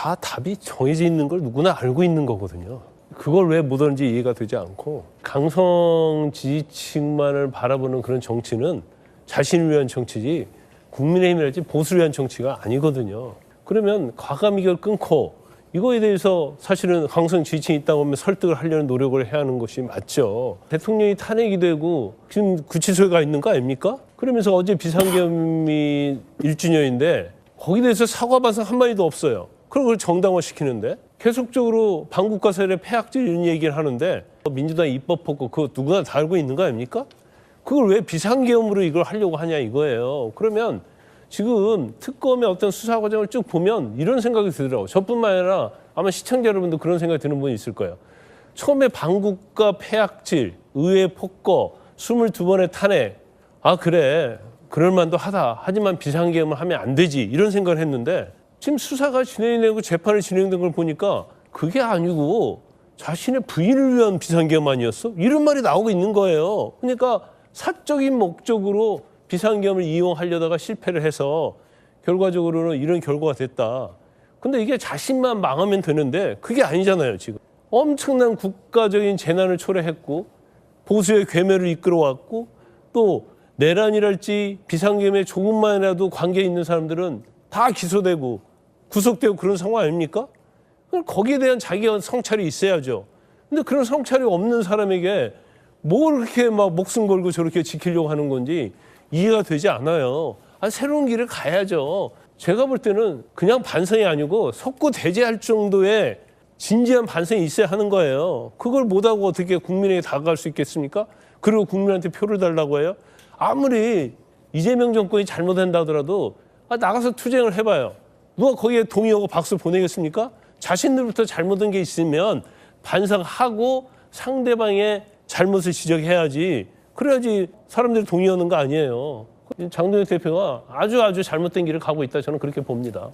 다 답이 정해져 있는 걸 누구나 알고 있는 거거든요. 그걸 왜 못하는지 이해가 되지 않고 강성 지지층만을 바라보는 그런 정치는 자신을 위한 정치지 국민의힘이랄지 보수를 위한 정치가 아니거든요. 그러면 과감히 이걸 끊고 이거에 대해서 사실은 강성 지지층이 있다고 하면 설득을 하려는 노력을 해야 하는 것이 맞죠. 대통령이 탄핵이 되고 지금 구치소에 가 있는 거 아닙니까? 그러면서 어제 비상계엄이 1주년인데 거기에 대해서 사과 반성 한마디도 없어요. 그럼 그걸 정당화 시키는데 계속적으로 방국가 세례 폐악질 이런 얘기를 하는데 민주당 입법 폭거 그거 누구나 다 알고 있는 거 아닙니까? 그걸 왜 비상계엄으로 이걸 하려고 하냐 이거예요. 그러면 지금 특검의 어떤 수사 과정을 쭉 보면 이런 생각이 들더라고요. 저뿐만 아니라 아마 시청자 여러분도 그런 생각이 드는 분이 있을 거예요. 처음에 방국가 폐악질, 의회 폭거, 22번의 탄핵. 아, 그래. 그럴 만도 하다. 하지만 비상계엄을 하면 안 되지. 이런 생각을 했는데 지금 수사가 진행되고 재판이 진행된 걸 보니까 그게 아니고 자신의 부인을 위한 비상계엄 아니었어? 이런 말이 나오고 있는 거예요. 그러니까 사적인 목적으로 비상계엄을 이용하려다가 실패를 해서 결과적으로는 이런 결과가 됐다. 근데 이게 자신만 망하면 되는데 그게 아니잖아요, 지금. 엄청난 국가적인 재난을 초래했고 보수의 괴멸을 이끌어왔고 또 내란이랄지 비상계엄에 조금만이라도 관계 있는 사람들은 다 기소되고 구속되고 그런 상황 아닙니까? 그럼 거기에 대한 자기가 성찰이 있어야죠. 근데 그런 성찰이 없는 사람에게 뭘 그렇게 막 목숨 걸고 저렇게 지키려고 하는 건지 이해가 되지 않아요. 아, 새로운 길을 가야죠. 제가 볼 때는 그냥 반성이 아니고 속고 대제할 정도의 진지한 반성이 있어야 하는 거예요. 그걸 못하고 어떻게 국민에게 다가갈 수 있겠습니까? 그리고 국민한테 표를 달라고 해요? 아무리 이재명 정권이 잘못한다 하더라도 아, 나가서 투쟁을 해봐요. 누가 거기에 동의하고 박수 보내겠습니까? 자신들부터 잘못한 게 있으면 반성하고 상대방의 잘못을 지적해야지. 그래야지 사람들이 동의하는 거 아니에요. 장동혁 대표가 아주 아주 잘못된 길을 가고 있다 저는 그렇게 봅니다.